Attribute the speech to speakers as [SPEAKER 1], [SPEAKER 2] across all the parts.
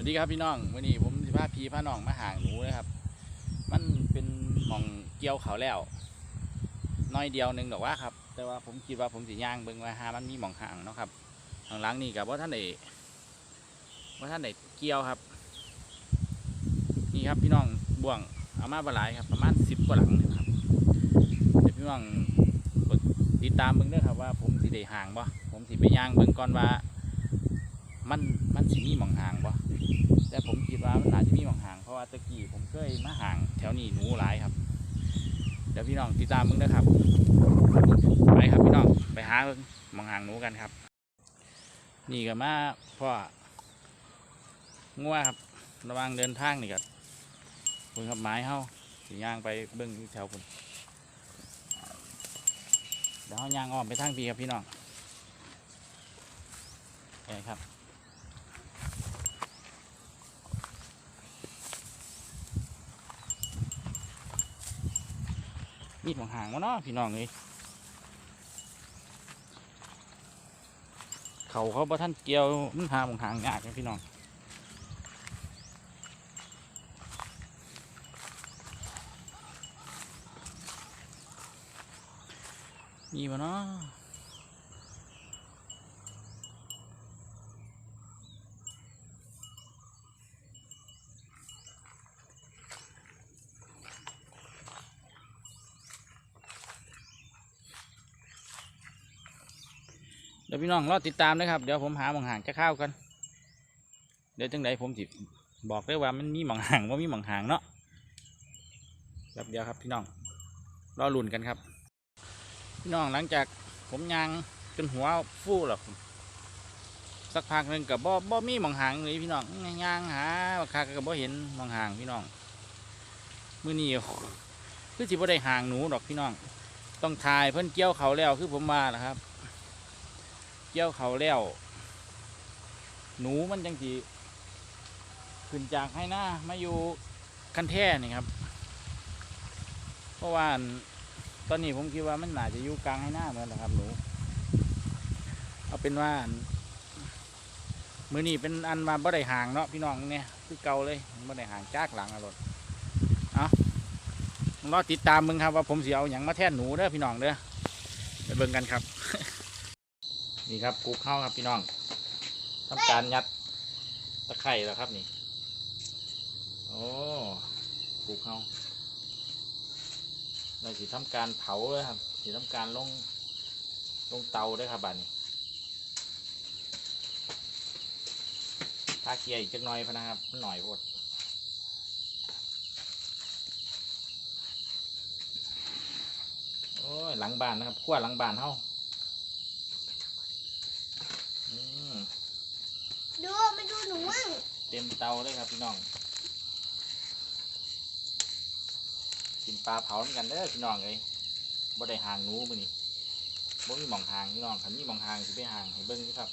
[SPEAKER 1] วัสดีครับพี่น้องวันนี้ผมสิพาพีพาน้องมาห่างหนูนะครับ มันเป็นหม่องเกี่ยวเขาแล้วน้อยเดียวหนึ่งดอกว่าครับ แต่ว่าผมคิดว่าผมสิย่างเบิ่งว่าหามันมีหม่องห่างเนาะครับข้างหลังนี่กับว่าท่านได้ว่าท่านได้เกี่ยวครับ นี่ครับพี่น้องบ่วงเอามาบหลายครับ ประมาณสิบกว่าหลังนะครับเดี๋ยวพี่น้องกดติดตามเบิ่งเด้อครับว่าผมสิได้ห่างบ่ผมสิไปย่างเบิ่งก่อนว่า มันมันสิมีหมองห่างบ่แต่ผมคิดว่ามันอาจจะมีหมองห่างเพราะว่าตะกี้ผมเคยมาห่างแถวนี้หนูหลายครับ เดี๋ยวพี่น้องติดตามมึงเด้อครับไปครับพี่น้องไปหาเบิ่งมองห่างหนูกันครับ นี่ก็มาพ่องัวครับ ระวังเดินทางนี่กับคุณขับไม้เฮาสิย่างไปเบิ่งอยู่แถวคุณเดี๋ยวเฮาย่างอ้อมไปทางพี่ครับพี่น้องไปครับ มีดของห่างวะเนาะพี่น้องเลยเขาเขาบ่ท่านเกี่ยวมันหาของห่างยากนะพี่น้องมีบ่เนาะ ดี๋ยวพี่น้องรอติดตามนะครับเดี๋ยวผมหาหมองห่างจะเข้าวกันเดี๋ยวจังไดผมสิบอกได้ว่ามันมีหมองห่างว่ามีหมองห่างเนาะแบบเดียวครับพี่น้องรอลุ่นกันครับ พี่น้องหลังจากผมยางจนหัวฟูแล้วผมสักพักหนึ่งกับบ่บ่มีหมองหางเลยพี่น้องยางหาบักคักกับบ่เห็นหมองหางพี่น้องมื้อนี้คือสิบ่ได้ห่างหนูดอกพี่น้อง ต้องทายเพิ่นเกี่ยวเขาแล้วคือผมมานะครับ เกี่ยวเขาแล้ว หนูมันจังสีขึ้นจากให้หน้ามาอยู่คันแท่นี่ครับ เพราะว่าตอนนี้ผมคิดว่ามันน่าจะอยู่กลางให้หน้าเหมือนนะครับ หนู เอาเป็นว่ามือนี้เป็นอันมาบ่ได้ห่างเนาะพี่น้องเนี่ยคือเก่าเลยบ่ได้ห่างจากหลังอรถเอารอติดตามมึงครับว่าผมเสิเอาอย่างมาแทนหนูเด้อพี่น้องเด้อไปเบิ่งกันครับ นี่ครับกุกเข้าครับพี่น้องทำการยัดตะไคร่แล้วครับนี่ โอ้กุกเข้าเราสิทำการเผาเลยครับสิทำการลงลงเตาได้ครับบัดนี้ถ้าเกียร์อีกจักหน่อยพะนะครับหน่อยโพดโอ้ยหลังบ้านนะครับขั้วหลังบ้านเฮาอืม
[SPEAKER 2] ดูมาดูหนูมั่ง
[SPEAKER 1] เต็มเตาเลยครับพี่น้อง กินปลาเผาเหมือนกันเด้อพี่น้องเอ้ยบ่ได้ห่างหนูมื้อนี้บ่มีหม่องห่างพี่น้องคันมีหม่องห่างสิไปห่างให้เบิ่งนี่ครับ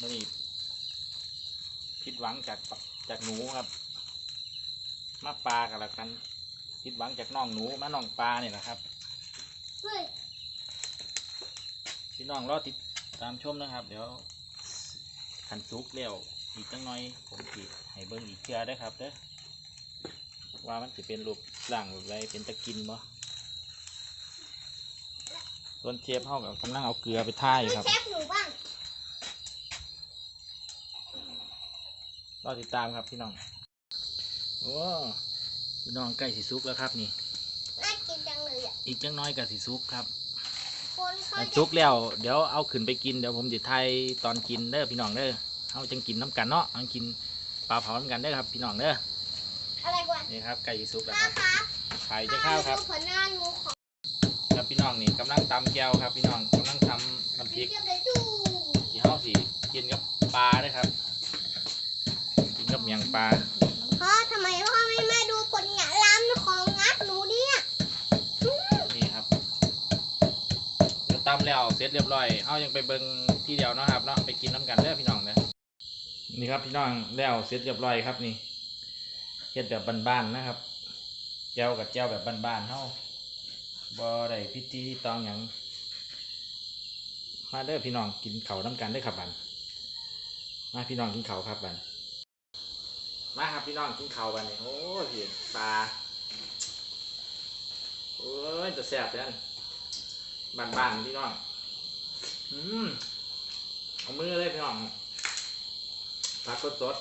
[SPEAKER 1] มื้อนี้ผิดหวังจากปะจากหนูครับ มาปลากันแล้วกันผิดหวังจากน้องหนูมาน้องปลาเนี่ยนะครับ
[SPEAKER 2] เฮ้ย
[SPEAKER 1] พี่น้องรอติดตามชมนะครับ เดี๋ยวขันซุกแล้ว อีกจังหน่อย ผมสิให้เบิ่งอีกเทื่อได้อครับเด้อว่ามันสิเป็นรูปร่างแบบไรเป็นตะกินบ่ส่วนเชฟเฮากับกำลังเอาเกลือไปท่าอยู่ครับ
[SPEAKER 2] แซบหนูบ้าง
[SPEAKER 1] รอติดตามครับพี่น้องโอ้พี่น้องใกล้สิซุกแล้วครับนี่
[SPEAKER 2] น่ากินจังเลยอะ
[SPEAKER 1] อีกจังน้อยกับสิซุกครับ
[SPEAKER 2] คนเขา
[SPEAKER 1] อะ
[SPEAKER 2] จะ
[SPEAKER 1] ซุกแล้ว เดี๋ยวเอาขึ้นไปกินเดี๋ยวผมจะทายตอนกินเด้อพี่น้องเด้อ เฮาจังกินน้ำกันเนาะเอากินปลาเผาน้ำกันเด้อครับ พี่น้องเด้อ
[SPEAKER 2] อะไรกว่า
[SPEAKER 1] นี่ครับไก่สิซุกแล้ว
[SPEAKER 2] ป้า
[SPEAKER 1] ครับ
[SPEAKER 2] ครับ
[SPEAKER 1] ไข่จะข้าวครับ
[SPEAKER 2] ดูผลงานหนูของ
[SPEAKER 1] ครับพี่น้องนี่กำลังตำแก้วครับ พี่น้องกำลังทำน้ำพริก
[SPEAKER 2] เก็บเลยดู
[SPEAKER 1] ที่เฮาสิกินกับปลาเด้อครับ กินกับเมียงปลา
[SPEAKER 2] พ่อทำไมพ่อไม่มาดูผลงานร้านของงัดหนูเนี่ย
[SPEAKER 1] นี่ครับเดี๋ยวตำแล้วเสร็จเรียบร้อยเฮายังไปเบิ่งที่เดียวเนาะครับเนาะไปกินน้ำกันเด้อพี่น้องเด้อ นี่ครับพี่น้องแล้วเสร็จเรียบร้อยครับนี่เฮ็ดแบบบ้านๆนะครับแก้วกับแก้วแบบบ้านๆเฮาบ่ได้พิธีตองหยังมาเด้อพี่น้องกินเข้าน้ำกันเด้ครับบันมาพี่น้องกินเข้าครับบันมาครับพี่น้องกินเข้าวกันนี่โอ้ยพี่ปลาโอ้ยจะแซ่บเลยอันบ้านๆพี่น้องอืมเอามือเลยพี่น้อง ผักสด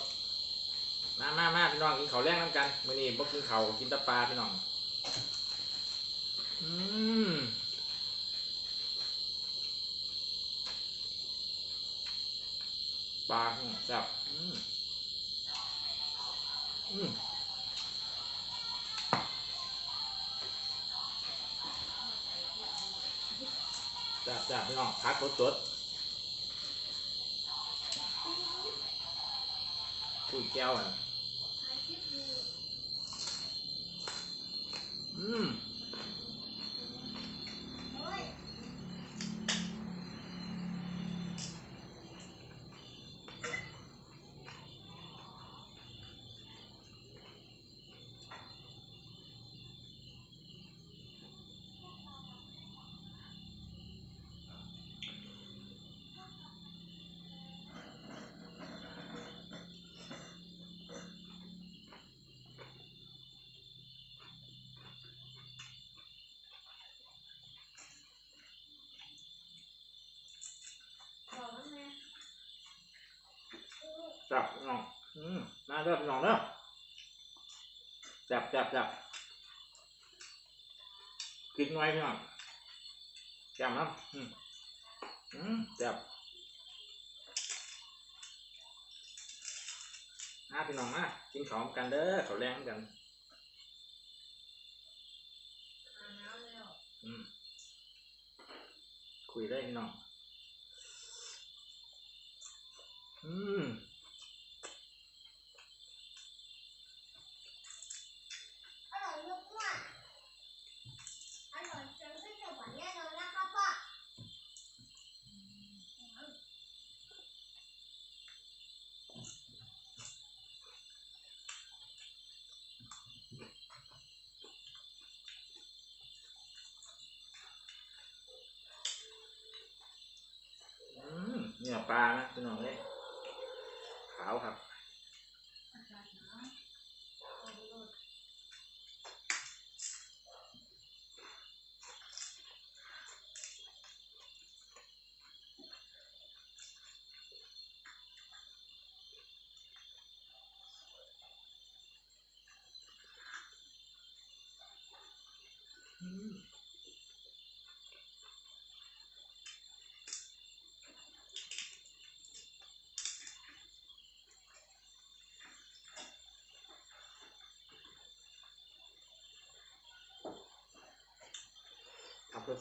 [SPEAKER 1] ๆมามามาพี่น้องกินข้าวแรกน้ำกันมื้อนี้บ่กินข้าวกินตะปลาพี่น้อง อืมปลาแซ่บอืมอืมจับจับพี่น้องพักรถสด คุยแก้วอะอืม จับพี่น้องอืมมาเด้อพี่น้องเด้อจับจับจับกินไว้พี่น้องจับนะอืมอืมจับมาพี่น้องมากินข้าวกันเด้อข้าวแรงกันอืมคุยได้พี่น้อง อืม
[SPEAKER 2] อร่อยมากๆอร่อยจนขึ้นสวรรค์แน่นอนนะครับพ่อ
[SPEAKER 1] อืมเนี่ยปลานะพี่น้องเลยขาวครับ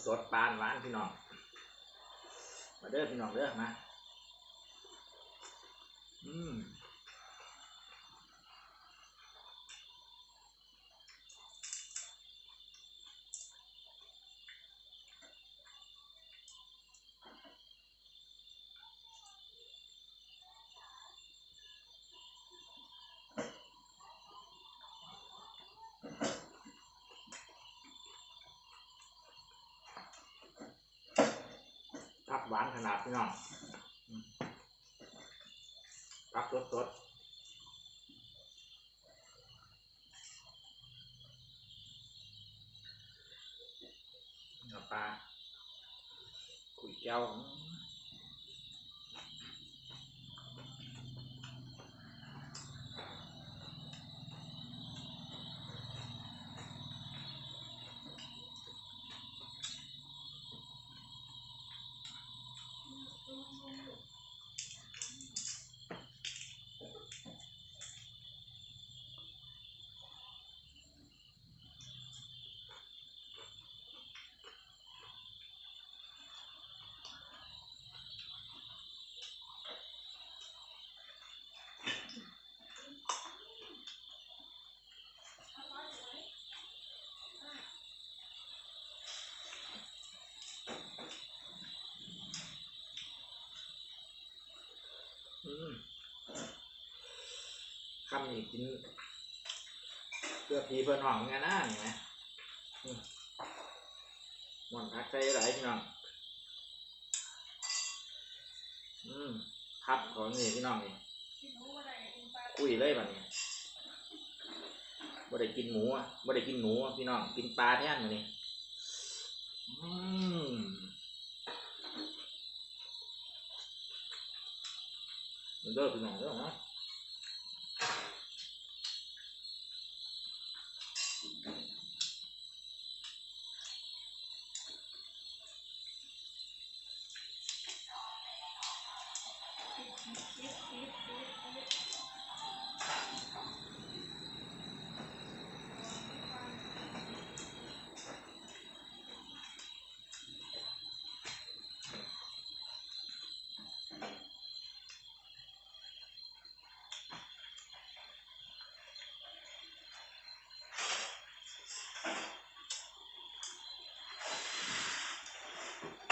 [SPEAKER 1] สดปลาหวานพี่น้อง มาเด้อพี่น้องเด้อมา อืม ผัก หวานขนาดพี่น้องรับรสสดปลาขุยเจ้า คำนี้กินเพื่อพีเพื่อน้องเนี่ยนะนี่ไหมหมอนพักใจไหลพี่น้อง อืมพับของนี่พี่น้องนี่คุยเลยแบบนี้บ่ได้กินหมูอะบ่ได้กินหนูอะพี่น้อง กินปลาแทนมื้อนี้อืมเด้อพี่น้ องเด้อเน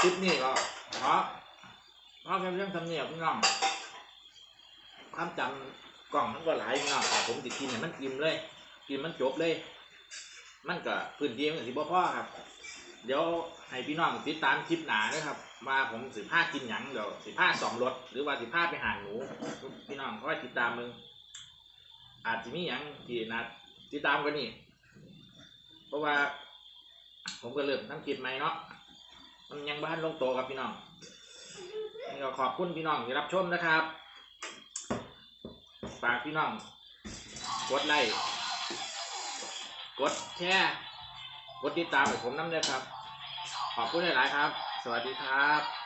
[SPEAKER 1] คลิปนี้ก็เพราะเพราะเรื่องสำเนียงพี่น้องความจำกล่องทั้งก็หลายพี่น้องแต่ผมติดกินเนี่ยมันกินเลย กินมันจบเลย มันก็พื้นที่มันก็สิบ่พอครับ เดี๋ยวให้พี่น้องติดตามคลิปหนาด้วยครับว่าผมสิผ้ากินหยังเดี๋ยวสิผ้าสองรถหรือว่าสิผ้าไปหาหนูพี่น้องคอยติดตามมึงอาจจะมีหยังที่นัดติดตามกันนี่เพราะว่า ผมก็เริ่มทำคลิปใหม่เนาะ มันยังบ้านลงโตครับพี่น้องนี่ก็ขอบคุณพี่น้องที่รับชมนะครับ ฝากพี่น้อง กดไลค์ กดแชร์ กดติดตามให้ผมน้ำเลยครับ ขอบคุณหลาย ๆ ครับ สวัสดีครับ